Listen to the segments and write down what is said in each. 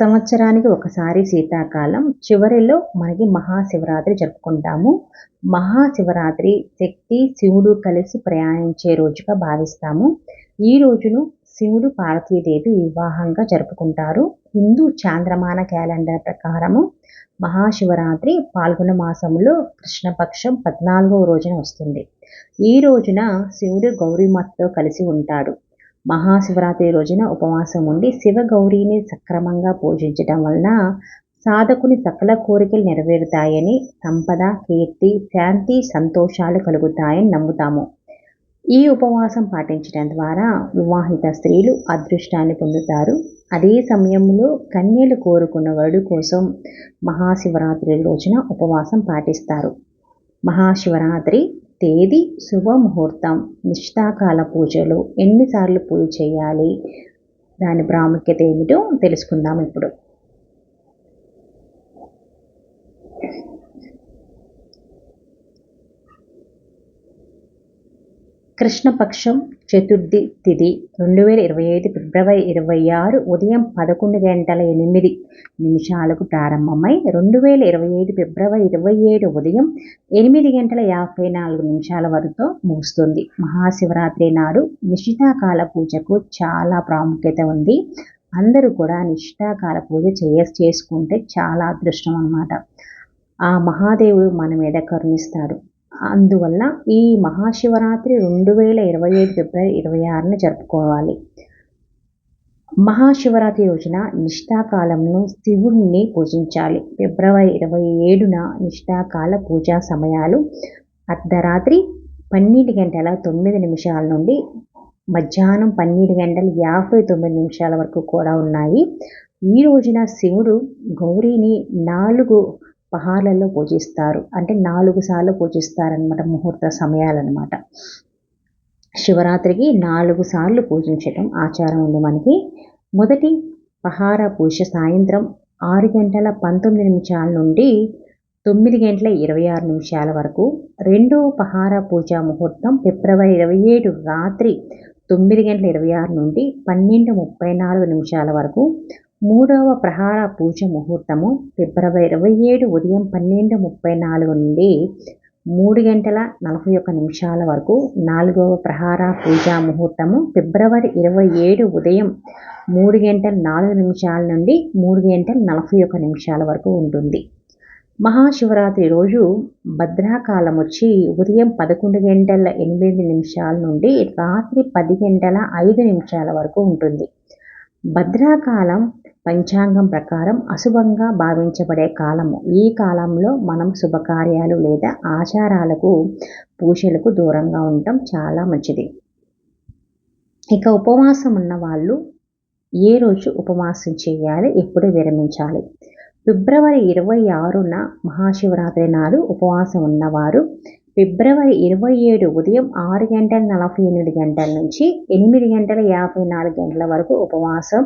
సంవత్సరానికి ఒకసారి శీతాకాలం. చివరిలో మనకి మహాశివరాత్రి జరుపుకుంటాము. మహాశివరాత్రి శక్తి శివుడు కలిసి ప్రయాణించే రోజుగా భావిస్తాము. ఈ రోజును శివుడు పార్వతీదేవి వివాహంగా జరుపుకుంటారు. హిందూ చాంద్రమాన క్యాలెండర్ ప్రకారము మహాశివరాత్రి పాల్గొన మాసంలో కృష్ణపక్షం పద్నాలుగవ రోజున వస్తుంది. ఈ రోజున శివుడు గౌరీమాతతో కలిసి ఉంటాడు. మహాశివరాత్రి రోజున ఉపవాసం ఉండి శివగౌరీని సక్రమంగా పూజించటం వలన సాధకుని సకల కోరికలు నెరవేరుతాయని సంపద కీర్తి శాంతి సంతోషాలు కలుగుతాయని నమ్ముతాము. ఈ ఉపవాసం పాటించడం ద్వారా వివాహిత స్త్రీలు అదృష్టాన్ని పొందుతారు. అదే సమయంలో కన్యలు కోరుకున్న వరుడు కోసం మహాశివరాత్రి రోజున ఉపవాసం పాటిస్తారు. మహాశివరాత్రి తేదీ శుభముహూర్తం నిష్ఠాకాల పూజలు ఎన్నిసార్లు పూజ చేయాలి? దాని ప్రాముఖ్యత ఏమిటో తెలుసుకుందాం ఇప్పుడు. కృష్ణపక్షం చతుర్థి తిథి రెండు వేల ఇరవై ఐదు ఫిబ్రవరి ఇరవై ఆరు ఉదయం పదకొండు గంటల ఎనిమిది నిమిషాలకు ప్రారంభమై రెండు వేల ఇరవై ఐదు ఫిబ్రవరి ఇరవై ఏడు ఉదయం ఎనిమిది గంటల యాభై నాలుగు నిమిషాల వరకు ముగుస్తుంది. మహాశివరాత్రి నాడు నిశితాకాల పూజకు చాలా ప్రాముఖ్యత ఉంది. అందరూ కూడా నిష్ఠాకాల పూజ చేయ చేసుకుంటే చాలా అదృష్టం అన్నమాట. ఆ మహాదేవుడు మన మీద కరుణిస్తాడు. అందువల్ల ఈ మహాశివరాత్రి రెండు వేల ఇరవై ఐదు ఫిబ్రవరి ఇరవై ఆరున జరుపుకోవాలి. మహాశివరాత్రి రోజున నిష్ఠాకాలంను శివుణ్ణి పూజించాలి. ఫిబ్రవరి ఇరవై ఏడున నిష్ఠాకాల పూజా సమయాలు అర్ధరాత్రి పన్నెండు గంటల తొమ్మిది నిమిషాల నుండి మధ్యాహ్నం పన్నెండు గంటల యాభై తొమ్మిది నిమిషాల వరకు కూడా ఉన్నాయి. ఈ రోజున శివుడు గౌరీని నాలుగు పహార్లలో పూజిస్తారు. అంటే నాలుగు సార్లు పూజిస్తారనమాట ముహూర్త సమయాలన్నమాట. శివరాత్రికి నాలుగు సార్లు పూజించటం ఆచారం ఉంది మనకి. మొదటి పహార పూజ సాయంత్రం ఆరు గంటల పంతొమ్మిది నిమిషాల నుండి తొమ్మిది గంటల ఇరవై ఆరు నిమిషాల వరకు. రెండో పహార పూజ ముహూర్తం ఫిబ్రవరి ఇరవై ఏడు రాత్రి తొమ్మిది గంటల ఇరవై ఆరు నుండి పన్నెండు ముప్పై నాలుగు నిమిషాల వరకు. మూడవ ప్రహార పూజ ముహూర్తము ఫిబ్రవరి ఇరవై ఏడు ఉదయం పన్నెండు ముప్పై నాలుగు నుండి మూడు గంటల నలభై ఒక్క నిమిషాల వరకు నాలుగవ ప్రహార పూజా ముహూర్తము ఫిబ్రవరి ఇరవై ఏడు ఉదయం మూడు గంటల నాలుగు నిమిషాల నుండి మూడు గంటల నలభై ఒక్క నిమిషాల వరకు ఉంటుంది. మహాశివరాత్రి రోజు భద్రాకాలం వచ్చి ఉదయం పదకొండు గంటల ఎనిమిది నిమిషాల నుండి రాత్రి పది గంటల ఐదు నిమిషాల వరకు ఉంటుంది. భద్రాకాలం పంచాంగం ప్రకారం అశుభంగా భావించబడే కాలము. ఈ కాలంలో మనం శుభకార్యాలు లేదా ఆచారాలకు పూజలకు దూరంగా ఉండటం చాలా మంచిది. ఇక ఉపవాసం ఉన్న వాళ్ళు ఏ రోజు ఉపవాసం చేయాలి? ఎప్పుడు విరమించాలి? ఫిబ్రవరి ఇరవై ఆరున మహాశివరాత్రి నాడు ఉపవాసం ఉన్నవారు ఫిబ్రవరి ఇరవై ఏడు ఉదయం ఆరు గంటల నలభై ఎనిమిది గంటల నుంచి ఎనిమిది గంటల యాభై నాలుగు గంటల వరకు ఉపవాసం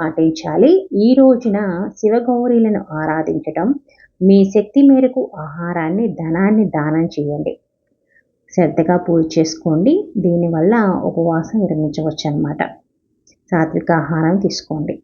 పాటించాలి. ఈ రోజున శివగౌరీలను ఆరాధించటం మీ శక్తి మేరకు ఆహారాన్ని ధనాన్ని దానం చేయండి. శ్రద్ధగా పూజ చేసుకోండి. దీనివల్ల ఉపవాసం విరమించవచ్చు అనమాట సాత్విక ఆహారం తీసుకోండి.